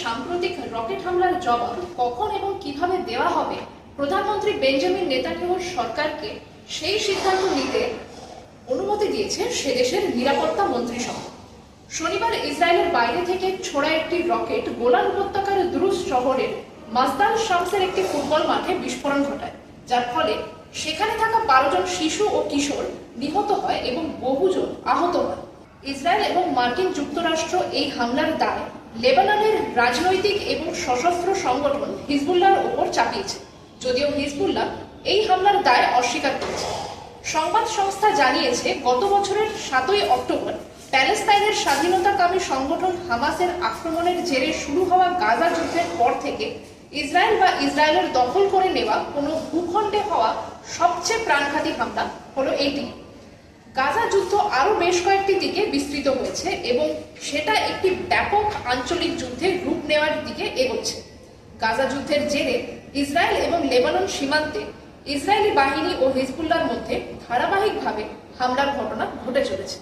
সাম্প্রতিক রকেট হামলার জবাব কখন এবং কীভাবে দেওয়া হবে? প্রধানমন্ত্রী বেঞ্জামিন নেতানিয়াহুর সরকারকে সেই সিদ্ধান্ত নিতে অনুমতি দিয়েছে সে দেশের নিরাপত্তা মন্ত্রিসভা শনিবার ইসরায়েলের বাইরে থেকে ছোড়া একটি রকেট গোলান উপত্যকার দ্রুজ শহরের মাজদান শামসের একটি ফুটবল মাঠে বিস্ফোরণ ঘটায়, যার ফলে সেখানে থাকা বারো জন শিশু ও কিশোর নিহত হয় এবং বহুজন আহত হয়। ইসরায়েল এবং মার্কিন যুক্তরাষ্ট্র এই হামলার দায় লেবাননের রাজনৈতিক এবং সশস্ত্র সংগঠন হিজবুল্লাহর ওপর চাপিয়েছে। যদিও হিজবুল্লাহ এই হামলার দায় অস্বীকার করেছে। সংবাদ সংস্থা জানিয়েছে, গত বছরের সাতই অক্টোবর প্যালেস্তাইনের স্বাধীনতাকামী সংগঠন হামাসের আক্রমণের জেরে শুরু হওয়া গাজা যুদ্ধের পর থেকে ইসরায়েল বা ইসরায়েলের দখল করে নেওয়া কোনো ভূখণ্ডে হওয়া সবচেয়ে প্রাণঘাতী হামলা হলো এটি গাজা যুদ্ধ আরও বেশ কয়েকটি দিকে বিস্তৃত হয়েছে এবং সেটা একটি ব্যাপক আঞ্চলিক যুদ্ধের রূপ নেওয়ার দিকে এগোচ্ছে। গাজা যুদ্ধের জেরে ইসরায়েল এবং লেবানন সীমান্তে ইসরায়েলি বাহিনী ও হিজবুল্লার মধ্যে ধারাবাহিকভাবে হামলার ঘটনা ঘটে চলেছে।